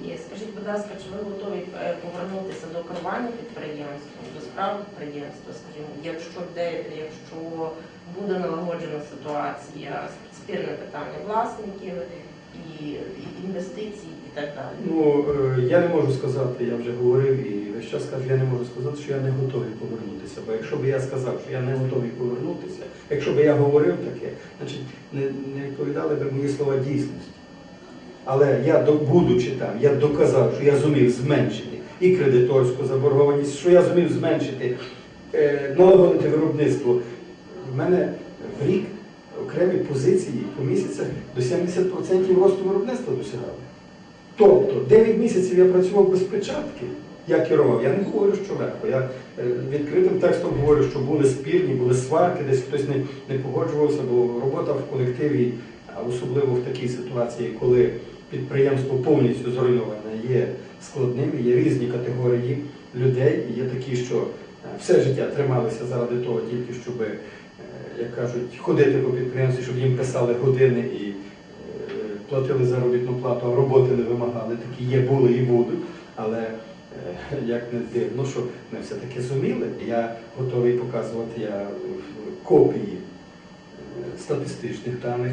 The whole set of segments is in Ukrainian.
І скажіть, будь ласка, чи ви готові е, повернутися до керування підприємством, до справ підприємства, скажімо, якщо де, якщо буде налагоджена ситуація, спірне питання власників і інвестицій і так далі? Ну, е, я не можу сказати, я вже говорив і весь час кажу, я не можу сказати, що я не готовий повернутися. Бо якщо б я сказав, що я не готовий повернутися, якщо б я говорив таке, значить не відповідали б мої слова дійсності. Але я, будучи там, я доказав, що я зумів зменшити і кредиторську заборгованість, що я зумів зменшити, е, налагодити виробництво. В мене в рік окремі позиції по місяцях до 70% росту виробництва досягали. Тобто 9 місяців я працював без печатки, я керував. Я не говорю, що легко. Я е, відкритим текстом говорю, що були спірні, були сварки, десь хтось не, не погоджувався, бо робота в колективі, а особливо в такій ситуації, коли підприємство повністю зруйноване, є складним, є різні категорії людей, є такі, що е, все життя трималися заради того, тільки щоб, е, як кажуть, ходити по підприємстві, щоб їм писали години і е, платили заробітну плату, а роботи не вимагали. Такі є, були і будуть. Але як не дивно, що ми все-таки зуміли. Я готовий показувати я копії статистичних даних,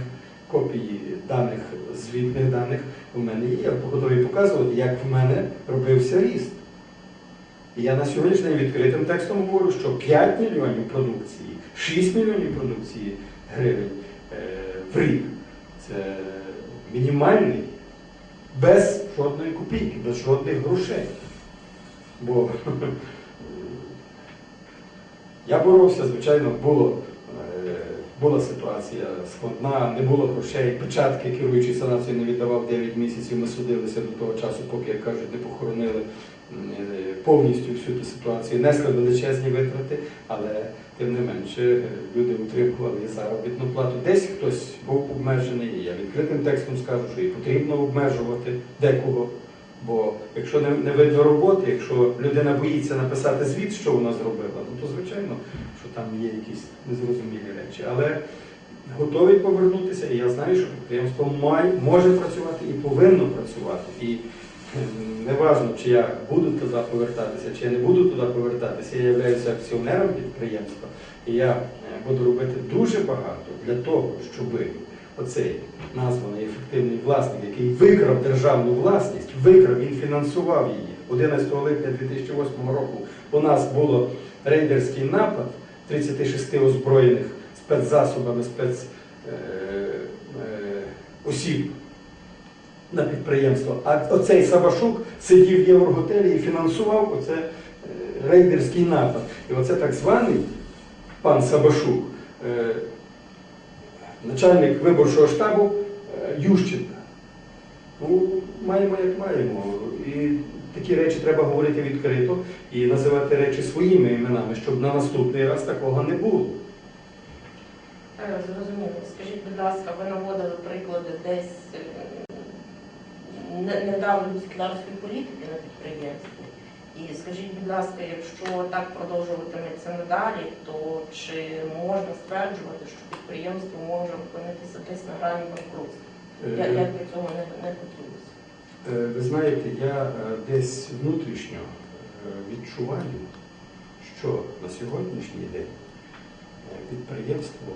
копії даних, звітних даних у мене є. Я готовий показувати, як в мене робився ріст. І я на сьогоднішній відкритим текстом говорю, що 5 мільйонів продукції, 6 мільйонів продукції гривень е, в рік це мінімальний, без жодної копійки, без жодних грошей. Бо я боровся, звичайно, було, була ситуація складна, не було грошей, печатки керуючий санацією не віддавав 9 місяців, ми судилися до того часу, поки, як кажуть, не похоронили е, повністю всю ту ситуацію, несли величезні витрати, але тим не менше люди утримували заробітну плату. Десь хтось був обмежений, і я відкритим текстом скажу, що і потрібно обмежувати декого. Бо якщо не, не видно роботи, якщо людина боїться написати звіт, що вона зробила, ну то звичайно, що там є якісь незрозумілі речі. Але готовий повернутися, і я знаю, що підприємство має, може працювати і повинно працювати. І ем, неважно, чи я буду туди повертатися, чи я не буду туди повертатися, я являюся акціонером підприємства, і я е, буду робити дуже багато для того, щоб оцей названий ефективний власник, який викрав державну власність, викрав, він фінансував її. 11 липня 2008 року у нас було рейдерський напад 36 озброєних спецзасобами, спец е, е, на підприємство. А оцей Сабашук сидів в Євроготелі і фінансував оце е, рейдерський напад. І оце так званий пан Сабашук, е, начальник виборчого штабу е, Ющенка. Ну, маємо як маємо. І такі речі треба говорити відкрито і називати речі своїми іменами, щоб на наступний раз такого не було. Е, Зрозуміло. Скажіть, будь ласка, ви наводили приклади десь е, не- недавньої господарської політики на підприємстві. І скажіть, будь ласка, якщо так продовжуватиметься надалі, то чи можна стверджувати, що підприємство може опинитися десь на грані банкрутства? Я- Е, Як би цього не, не хотілося? Е, Ви знаєте, я е, десь внутрішньо відчуваю, що на сьогоднішній день підприємство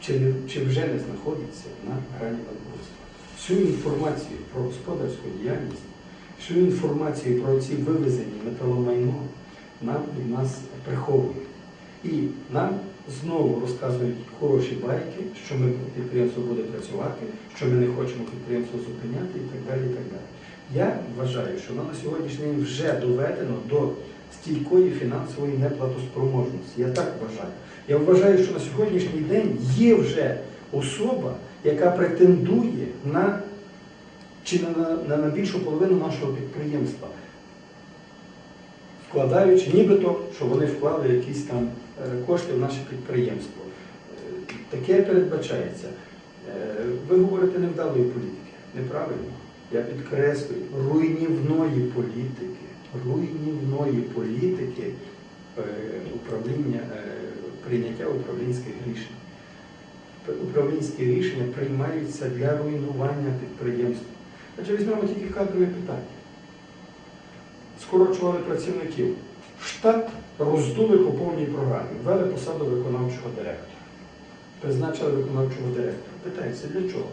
чи, чи вже не знаходиться на грані банкрутства. Всю інформацію про господарську діяльність, всю інформацію про ці вивезені металомайно нам від нас приховують. І нам знову розказують хороші байки, що ми підприємство буде працювати, що ми не хочемо підприємство зупиняти і так далі. І так далі. Я вважаю, що воно на сьогоднішній день вже доведено до стійкої фінансової неплатоспроможності. Я так вважаю. Я вважаю, що на сьогоднішній день є вже особа, яка претендує на чи на, на, більшу половину нашого підприємства вкладаючи, нібито, що вони вклали якісь там е, кошти в наше підприємство. Е, Таке передбачається. Е, Ви говорите невдалої політики. Неправильно. Я підкреслюю, руйнівної політики, руйнівної політики управління, прийняття управлінських рішень. Управлінські рішення приймаються для руйнування підприємства. Адже візьмемо тільки кадрові питання. Скорочували працівників. Штат роздули по повній програмі, ввели посаду виконавчого директора. Призначили виконавчого директора. Питається, для чого?